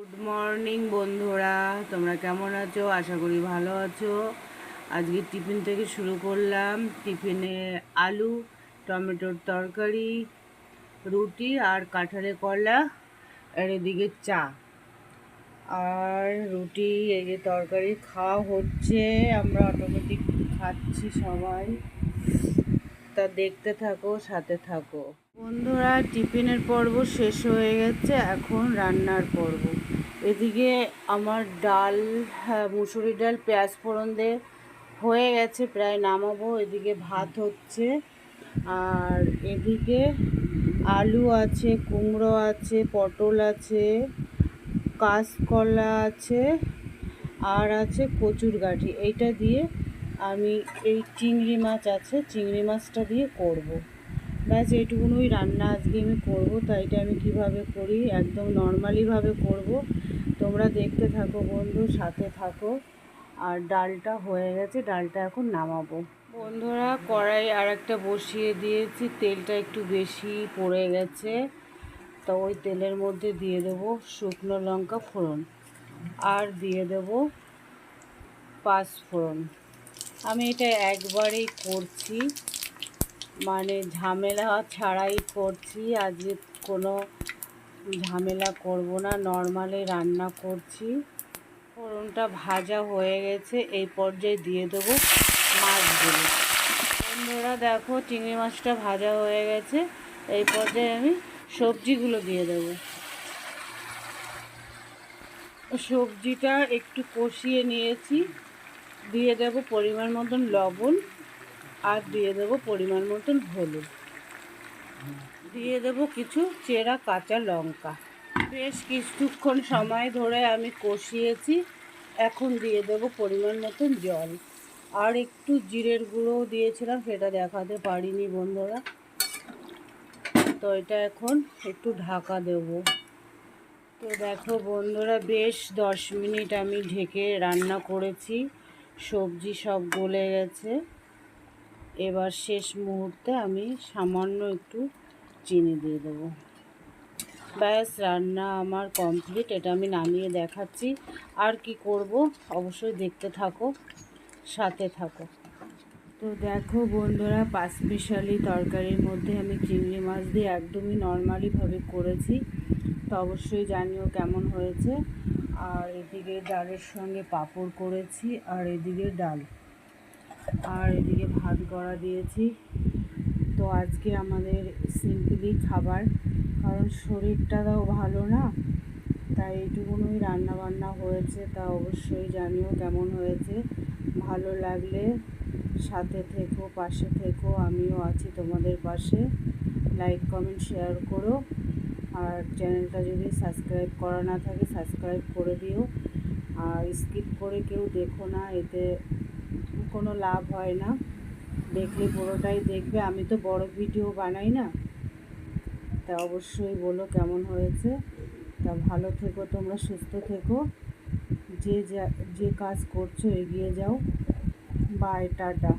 Good morning বন্ধুরা। তোমরা কেমন আছো? আশা করি ভালো আছো। আজকে টিফিন থেকে শুরু করলাম। টিফিনে আলু, টমেটোর তরকারি, রুটি আর কাঁঠালে কলা, আর এদিকে চা। আর রুটি, এই যে তরকারি খাওয়া হচ্ছে। আমরা অটোমেটিক খাচ্ছি সবাই। তা দেখতে থাকো, সাথে থাকো। বন্ধুরা টিফিনের পর্ব শেষ হয়ে গেছে। এখন রান্নার পর্ব। এদিকে আমার ডাল হ্যাঁ, মুসুরি ডাল পেঁয়াজ ফোড়ন দিয়ে হয়ে গেছে প্রায় নামাবো। এদিকে ভাত হচ্ছে। আর এদিকে আলু আছে কুমড়ো আছে পটল আছে কাঁচকলা আছে আর আছে কচুর গাঠি। এইটা দিয়ে আমি এই চিংড়ি মাছ আছে চিংড়ি মাছটা দিয়ে করব। ব্যাস, এইটুকুনই রান্না আজকে আমি করব, তো এটা আমি কীভাবে করি, একদম নর্মালিভাবে করব। তোমরা দেখতে থাকো বন্ধু, সাথে থাকো। আর ডালটা হয়ে গেছে, ডালটা এখন নামাবো। বন্ধুরা, কড়াই আর একটা বসিয়ে দিয়েছি, তেলটা একটু বেশি পড়ে গেছে। তো ওই তেলের মধ্যে দিয়ে দেবো শুকনো লঙ্কা ফোড়ন। আর দিয়ে দেবো পাঁচ ফোড়ন। আমি এটা একবারেই করছি। মানে ঝামেলা ছাড়াই করছি। আজকে কোনো ঝামেলা করব না, নর্মালি রান্না করছি। ফোড়নটা ভাজা হয়ে গেছে, এই পর্যায়ে দিয়ে দেবো মাছগুলো। বন্ধুরা দেখো, চিংড়ি মাছটা ভাজা হয়ে গেছে, এই পর্যায়ে আমি সবজিগুলো দিয়ে দেবো। সবজিটা একটু কষিয়ে নিয়েছি, দিয়ে দেব পরিমাণ মতন লবণ। আর দিয়ে দেবো পরিমাণ মতন হলুদ। দিয়ে দেবো কিছু চেরা কাঁচা লঙ্কা। বেশ কিছুক্ষণ সময় ধরে আমি কষিয়েছি। এখন দিয়ে দেবো পরিমাণ মতন জল। আর একটু জিরের গুঁড়োও দিয়েছিলাম, সেটা দেখাতে পারিনি বন্ধুরা। তো এটা এখন একটু ঢাকা দেব। তো দেখো বন্ধুরা, বেশ দশ মিনিট আমি ঢেকে রান্না করেছি। সবজি সব গলে গেছে। এবার শেষ মুহূর্তে আমি সামান্য একটু চিনি দিয়ে দেবো। ব্যাস, রান্না আমার কমপ্লিট এটা আমি নামিয়ে দেখাচ্ছি। আর কি করব? অবশ্যই দেখতে থাকো, সাথে থাকো। তো দেখো বন্ধুরা, পাঁচমিশালি তরকারির মধ্যে আমি চিংড়ি মাছ দিয়ে একদমই নর্মালিভাবে করেছি। তো অবশ্যই জানিও কেমন হয়েছে। আর এদিকে ডালের সঙ্গে পাঁপড় করেছি, আর এদিকে ডাল। আর এদিকে ভাত গড়া দিয়েছি। তো আজকে আমাদের সিম্পলি খাবার, কারণ শরীরটাও ভালো না, তাই এইটুকুনই রান্না বান্না হয়েছে, তা অবশ্যই জানিও কেমন হয়েছে। ভালো লাগলে সাথে থেকো, পাশে থেকো, আমিও আছি তোমাদের পাশে। লাইক কমেন্ট শেয়ার করো। আর চ্যানেলটা যদি সাবস্ক্রাইব করা না থাকে সাবস্ক্রাইব করে দিও। আর স্কিপ করে কেউ দেখো না, এতে কোনো লাভ হয় না। দেখলে পুরোটাই দেখবে। আমি তো বড় ভিডিও বানাই না। তা অবশ্যই বলো কেমন হয়েছে। তা ভালো থেকো, তোমরা সুস্থ থেকো। যে যা কাজ করছ, এগিয়ে যাও। Bye, tata.